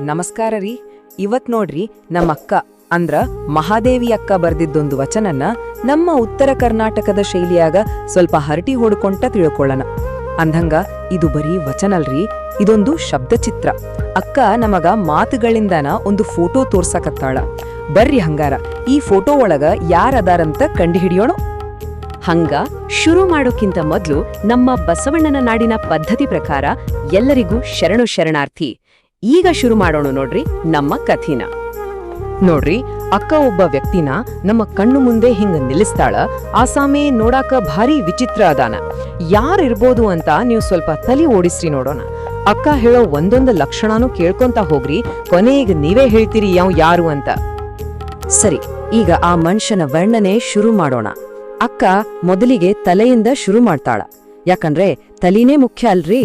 ನಮಸ್ಕಾರ ರೀ. ಇವತ್ ನೋಡ್ರಿ ನಮ್ಮ ಅಕ್ಕ ಅಂದ್ರ ಮಹಾದೇವಿ ಅಕ್ಕ ಬರ್ದಿದ್ದೊಂದು ವಚನನ್ನ ನಮ್ಮ ಉತ್ತರ ಕರ್ನಾಟಕದ ಶೈಲಿಯಾಗ ಸ್ವಲ್ಪ ಹರಟಿ ಹೊಡ್ಕೊಂಟ ತಿಳ್ಕೊಳ್ಳೋಣ. ಅಂದಂಗ ಇದು ಬರೀ ವಚನಲ್ರಿ ಇದೊಂದು ಶಬ್ದಚಿತ್ರ. ಅಕ್ಕ ನಮಗ ಮಾತುಗಳಿಂದನ ಒಂದು ಫೋಟೋ ತೋರ್ಸಕತ್ತಾಳ. ಬರ್ರಿ ಹಂಗಾರ, ಈ ಫೋಟೋ ಒಳಗ ಯಾರದಾರಂತ ಕಂಡುಹಿಡಿಯೋಣ? ಹಂಗ ಶುರು ಮಾಡೋಕ್ಕಿಂತ ಮೊದ್ಲು ನಮ್ಮ ಬಸವಣ್ಣನ ನಾಡಿನ ಪದ್ಧತಿ ಪ್ರಕಾರ ಎಲ್ಲರಿಗೂ ಶರಣು ಶರಣಾರ್ಥಿ. ಈಗ ಶುರು ಮಾಡೋಣ ನೋಡ್ರಿ ನಮ್ಮ ಕಥಿನ. ನೋಡ್ರಿ, ಅಕ್ಕ ಒಬ್ಬ ವ್ಯಕ್ತಿನ ನಮ್ಮ ಕಣ್ಣು ಮುಂದೆ ಹಿಂಗ ನಿಲ್ಲಿಸ್ತಾಳ. ಆಸಾಮೆ ನೋಡಾಕ ಭಾರಿ ವಿಚಿತ್ರ ಅದಾನ. ಯಾರಿರ್ಬೋದು ಅಂತ ನೀವು ಸ್ವಲ್ಪ ತಲಿ ಓಡಿಸ್ರಿ ನೋಡೋಣ. ಅಕ್ಕ ಹೇಳೋ ಒಂದೊಂದು ಲಕ್ಷಣನೂ ಕೇಳ್ಕೊಂತ ಹೋಗ್ರಿ. ಕೊನೆಗೆ ನೀವೇ ಹೇಳ್ತೀರಿ ಯಾವ ಯಾರು ಅಂತ. ಸರಿ, ಈಗ ಆ ಮನುಷ್ಯನ ವರ್ಣನೆ ಶುರು ಮಾಡೋಣ. ಅಕ್ಕ ಮೊದಲಿಗೆ ತಲೆಯಿಂದ ಶುರು ಮಾಡ್ತಾಳ. ಯಾಕಂದ್ರೆ ತಲಿನೇ ಮುಖ್ಯ ಅಲ್ರಿ.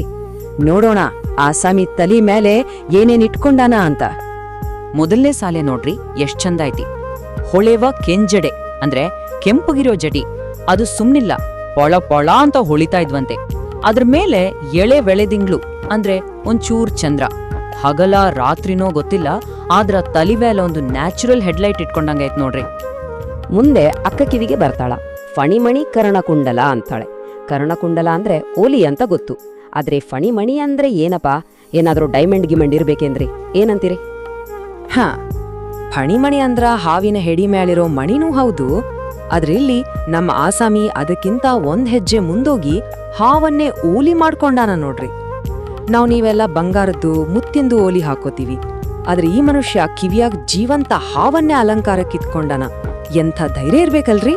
ನೋಡೋಣ ಆಸಾಮಿ ತಲಿ ಮೇಲೆ ಏನೇನ್ ಇಟ್ಕೊಂಡಾನ ಅಂತ. ಮೊದಲನೇ ಸಾಲೆ ನೋಡ್ರಿ ಎಷ್ಟ್ ಚಂದ ಐತಿ. ಹೊಳೆವ ಕೆಂಜಡೆ ಅಂದ್ರೆ ಕೆಂಪಗಿರೋ ಜಡಿ ಅದು ಸುಮ್ನಿಲ್ಲ ಪೊಳ ಪೊಳ ಅಂತ ಹೊಳಿತಾ ಇದ್ವಂತೆ. ಅದ್ರ ಮೇಲೆ ಎಳೆ ಬೆಳೆದಿಂಗ್ಳು ಅಂದ್ರೆ ಒಂಚೂರ್ ಚಂದ್ರ. ಹಗಲ ರಾತ್ರಿನೋ ಗೊತ್ತಿಲ್ಲ ಆದ್ರ ತಲಿ ಮೇಲೆ ಒಂದು ನ್ಯಾಚುರಲ್ ಹೆಡ್ಲೈಟ್ ಇಟ್ಕೊಂಡಂಗೈತ್ ನೋಡ್ರಿ. ಮುಂದೆ ಅಕ್ಕ ಕಿವಿಗೆ ಬರ್ತಾಳ. ಫಣಿಮಣಿ ಕರ್ಣಕುಂಡಲ ಅಂತಾಳೆ. ಕರ್ಣಕುಂಡಲ ಅಂದ್ರೆ ಓಲಿ ಅಂತ ಗೊತ್ತು. ಆದ್ರೆ ಫಣಿಮಣಿ ಅಂದ್ರೆ ಏನಪ್ಪ? ಏನಾದರೂ ಡೈಮಂಡ್ ಗಿಮಂಡ್ ಇರಬೇಕೇನ್ರಿ? ಏನಂತೀರಿ? ಹಾ ಫಣಿಮಣಿ ಅಂದ್ರ ಹಾವಿನ ಹೆಡಿ ಮೇಲಿರೋ ಮಣಿನೂ ಹೌದು. ಆದ್ರೆ ನಮ್ಮ ಆಸಾಮಿ ಅದಕ್ಕಿಂತ ಒಂದ್ ಹೆಜ್ಜೆ ಮುಂದೋಗಿ ಹಾವನ್ನೇ ಓಲಿ ಮಾಡ್ಕೊಂಡಾನ ನೋಡ್ರಿ. ನಾವು ನೀವೆಲ್ಲ ಬಂಗಾರದ್ದು, ಮುತ್ತಿಂದು ಓಲಿ ಹಾಕೋತೀವಿ. ಆದ್ರೆ ಈ ಮನುಷ್ಯ ಕಿವಿಯಾಗ್ ಜೀವಂತ ಹಾವನ್ನೇ ಅಲಂಕಾರಕ್ಕಿತ್ಕೊಂಡಾನ ಎಂಥ ಧೈರ್ಯ ಇರ್ಬೇಕಲ್ರಿ?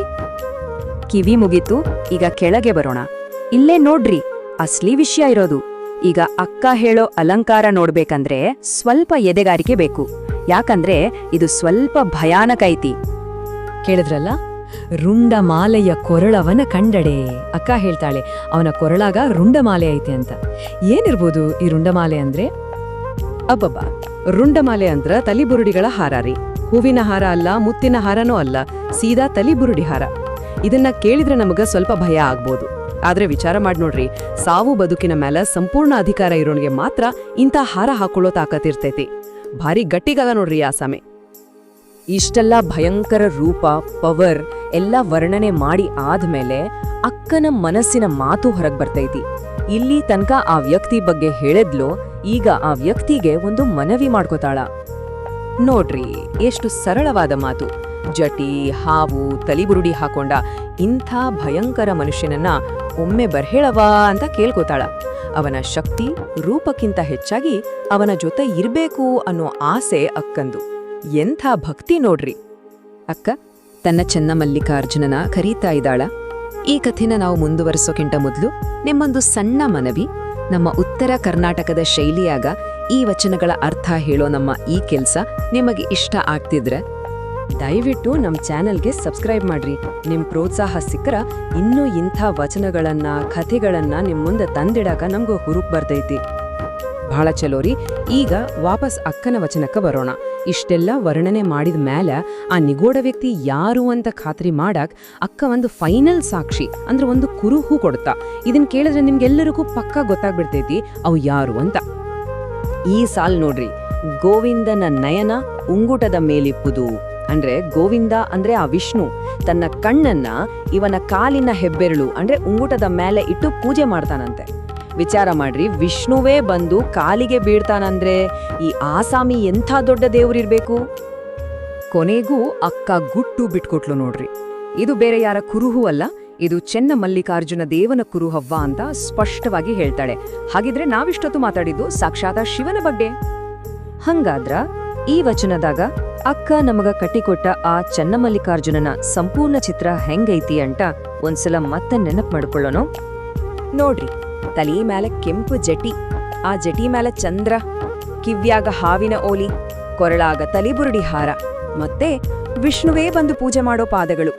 ಕಿವಿ ಮುಗೀತು, ಈಗ ಕೆಳಗೆ ಬರೋಣ. ಇಲ್ಲೇ ನೋಡ್ರಿ. ಅಸ್ಲಿ ವಿಷಯ ಇರೋದು. ಈಗ ಅಕ್ಕ ಹೇಳೋ ಅಲಂಕಾರ ನೋಡ್ಬೇಕಂದ್ರೆ ಸ್ವಲ್ಪ ಎದೆಗಾರಿಕೆ ಬೇಕು. ಯಾಕಂದ್ರೆ ಇದು ಸ್ವಲ್ಪ ಭಯಾನಕ ಐತಿ. ಕೇಳಿದ್ರಲ್ಲ? ರುಂಡ ಮಾಲೆಯ ಕೊರಳವನ ಕಂಡಡೆ. ಅಕ್ಕ ಹೇಳ್ತಾಳೆ ಅವನ ಕೊರಳಾಗ ರುಂಡಮಾಲೆ ಐತೆ ಅಂತ. ಏನಿರ್ಬೋದು ಈ ರುಂಡಮಾಲೆ ಅಂದ್ರೆ? ಅಬ್ಬಬ್ಬ ರುಂಡಮಾಲೆ ಅಂದ್ರ ತಲಿಬುರುಡಿಗಳ ಹಾರಾರಿ ಹೂವಿನ ಹಾರ ಅಲ್ಲ ಮುತ್ತಿನ ಹಾರನೂ ಅಲ್ಲ ಸೀದಾ ತಲಿಬುರುಡಿ ಹಾರ. ಇದನ್ನ ಕೇಳಿದ್ರೆ ನಮಗ ಸ್ವಲ್ಪ ಭಯ ಆಗ್ಬೋದು. ಆದ್ರೆ ವಿಚಾರ ಮಾಡಿ ನೋಡ್ರಿ, ಸಾವು ಬದುಕಿನ ಮೇಲೆ ಸಂಪೂರ್ಣ ಅಧಿಕಾರ ಇರೋನಿಗೆ ಮಾತ್ರ ಇಂಥ ಹಾರ ಹಾಕೊಳ್ಳೋ ತಾಕತ್ತಿರ್ತೈತಿ ಭಾರಿ ಗಟ್ಟಿಗಾಗ ನೋಡ್ರಿ ಆ ಸಮೆ ಇಷ್ಟೆಲ್ಲ ಭಯಂಕರ ರೂಪ, ಪವರ್ ಎಲ್ಲ ವರ್ಣನೆ ಮಾಡಿ ಆದ್ಮೇಲೆ ಅಕ್ಕನ ಮನಸ್ಸಿನ ಮಾತು ಹೊರಗ್ ಬರ್ತೈತಿ. ಇಲ್ಲಿ ತನಕ ಆ ವ್ಯಕ್ತಿ ಬಗ್ಗೆ ಹೇಳಿದ್ಲು, ಈಗ ಆ ವ್ಯಕ್ತಿಗೆ ಒಂದು ಮನವಿ ಮಾಡ್ಕೋತಾಳ. ನೋಡ್ರಿ, ಎಷ್ಟು ಸರಳವಾದ ಮಾತು. ಜಟಿ, ಹಾವು, ತಲಿಬುರುಡಿ ಹಾಕೊಂಡ ಇಂಥ ಭಯಂಕರ ಮನುಷ್ಯನನ್ನ ಒಮ್ಮೆ ಬರ್ಹೇಳವಾ ಅಂತ ಕೇಳ್ಕೋತಾಳ. ಅವನ ಶಕ್ತಿ ರೂಪಕ್ಕಿಂತ ಹೆಚ್ಚಾಗಿ ಅವನ ಜೊತೆ ಇರಬೇಕು ಅನ್ನೋ ಆಸೆ ಅಕ್ಕಂದು. ಎಂಥ ಭಕ್ತಿ ನೋಡ್ರಿ. ಅಕ್ಕ, ತನ್ನ ಚೆನ್ನ ಮಲ್ಲಿಕಾರ್ಜುನನ ಕರೀತಾ ಇದ್ದಾಳ. ಈ ಕಥೆನ ನಾವು ಮುಂದುವರಿಸೋಕ್ಕಿಂತ ಮೊದಲು ನಿಮ್ಮೊಂದು ಸಣ್ಣ ಮನವಿ, ನಮ್ಮ ಉತ್ತರ ಕರ್ನಾಟಕದ ಶೈಲಿಯಾಗ ಈ ವಚನಗಳ ಅರ್ಥ ಹೇಳೋ ನಮ್ಮ ಈ ಕೆಲಸ ನಿಮಗೆ ಇಷ್ಟ ಆಗ್ತಿದ್ರೆ ದಯವಿಟ್ಟು ನಮ್ಮ ಚಾನೆಲ್ಗೆ ಸಬ್ಸ್ಕ್ರೈಬ್ ಮಾಡ್ರಿ. ನಿಮ್ಮ ಪ್ರೋತ್ಸಾಹ ಸಿಕ್ಕರ ಇನ್ನೂ ಇಂಥ ವಚನಗಳನ್ನ, ಕಥೆಗಳನ್ನ ನಿಮ್ಮ ಮುಂದೆ ತಂದಿಡಾಕ ನಮಗೂ ಹುರುಪ್ ಬರ್ತೈತಿ. ಬಹಳ ಚಲೋರಿ ಈಗ ವಾಪಸ್ ಅಕ್ಕನ ವಚನಕ್ಕೆ ಬರೋಣ. ಇಷ್ಟೆಲ್ಲ ವರ್ಣನೆ ಮಾಡಿದ ಮೇಲೆ ಆ ನಿಗೂಢ ವ್ಯಕ್ತಿ ಯಾರು ಅಂತ ಖಾತ್ರಿ ಮಾಡಕ್ ಅಕ್ಕ ಒಂದು ಫೈನಲ್ ಸಾಕ್ಷಿ, ಅಂದ್ರೆ ಒಂದು ಕುರುಹು ಕೊಡ್ತಾ. ಇದನ್ನ ಕೇಳಿದ್ರೆ ನಿಮ್ಗೆಲ್ಲರಿಗೂ ಪಕ್ಕಾ ಗೊತ್ತಾಗ್ಬಿಡ್ತೈತಿ, ಅವು ಯಾರು ಅಂತ. ಈ ಸಾಲ್ ನೋಡ್ರಿ. ಗೋವಿಂದನ ನಯನ, ಉಂಗುಟದ ಮೇಲಿಪ್ಪುದು. ಅಂದ್ರೆ ಗೋವಿಂದ ಅಂದ್ರೆ ಆ ವಿಷ್ಣು. ತನ್ನ ಕಣ್ಣನ್ನ ಇವನ ಕಾಲಿನ ಹೆಬ್ಬೆರಳು ಅಂದ್ರೆ ಉಂಗುಟದ ಮೇಲೆ ಇಟ್ಟು ಪೂಜೆ ಮಾಡ್ತಾನಂತೆ. ವಿಚಾರ ಮಾಡ್ರಿ, ವಿಷ್ಣುವೇ ಬಂದು ಕಾಲಿಗೆ ಬೀಳ್ತಾನಂದ್ರೆ ಈ ಆಸಾಮಿ ಎಂಥ ದೊಡ್ಡ ದೇವ್ರಿರ್ಬೇಕು ಕೊನೆಗೂ ಅಕ್ಕ ಗುಟ್ಟು ಬಿಟ್ಕೊಟ್ಲು ನೋಡ್ರಿ. ಇದು ಬೇರೆ ಯಾರ ಕುರುಹು ಅಲ್ಲ, ಇದು ಚೆನ್ನ ಮಲ್ಲಿಕಾರ್ಜುನ ದೇವನ ಕುರುಹವ್ವ ಅಂತ ಸ್ಪಷ್ಟವಾಗಿ ಹೇಳ್ತಾಳೆ. ಹಾಗಿದ್ರೆ ನಾವಿಷ್ಟೊತ್ತು ಮಾತಾಡಿದ್ದು ಸಾಕ್ಷಾತ ಶಿವನ ಬಗ್ಗೆ. ಹಂಗಾದ್ರ ಈ ವಚನದಾಗ ಅಕ್ಕ ನಮಗ ಕಟ್ಟಿಕೊಟ್ಟ ಆ ಚನ್ನಮಲ್ಲಿಕಾರ್ಜುನನ ಸಂಪೂರ್ಣ ಚಿತ್ರ ಹೆಂಗೈತಿ ಅಂತ ಒಂದ್ಸಲ ಮತ್ತೆ ನೆನಪು ಮಾಡ್ಕೊಳ್ಳೋಣ. ನೋಡ್ರಿ, ತಲೆ ಮ್ಯಾಲೆ ಕೆಂಪು ಜಟಿ, ಆ ಜಟಿ ಮೇಲೆ ಚಂದ್ರ, ಕಿವ್ಯಾಗ ಹಾವಿನ ಓಲಿ, ಕೊರಳಾಗ ತಲಿಬುರುಡಿ ಹಾರ, ಮತ್ತೆ ವಿಷ್ಣುವೇ ಬಂದು ಪೂಜೆ ಮಾಡೋ ಪಾದಗಳು.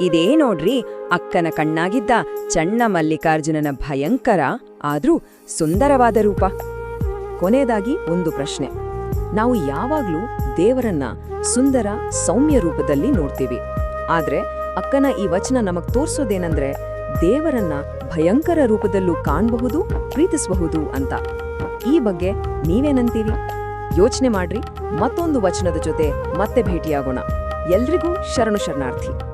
ಇದೇ ನೋಡ್ರಿ, ಅಕ್ಕನ ಕಣ್ಣಾಗಿದ್ದ ಚಣ್ಣ ಮಲ್ಲಿಕಾರ್ಜುನನ ಭಯಂಕರ ಆದ್ರೂ ಸುಂದರವಾದ ರೂಪ. ಕೊನೆಯದಾಗಿ ಒಂದು ಪ್ರಶ್ನೆ. ನಾವು ಯಾವಾಗ್ಲೂ ದೇವರನ್ನ ಸುಂದರ ಸೌಮ್ಯ ರೂಪದಲ್ಲಿ ನೋಡ್ತೀವಿ. ಆದ್ರೆ ಅಕ್ಕನ ಈ ವಚನ ನಮಗ್ ತೋರ್ಸೋದೇನಂದ್ರೆ ದೇವರನ್ನ ಭಯಂಕರ ರೂಪದಲ್ಲೂ ಕಾಣಬಹುದು, ಪ್ರೀತಿಸಬಹುದು ಅಂತ. ಈ ಬಗ್ಗೆ ನೀವೇನಂತೀರಿ? ಯೋಚನೆ ಮಾಡ್ರಿ, ಮತ್ತೊಂದು ವಚನದ ಜೊತೆ ಮತ್ತೆ ಭೇಟಿಯಾಗೋಣ. ಎಲ್ರಿಗೂ ಶರಣು ಶರಣಾರ್ಥಿ.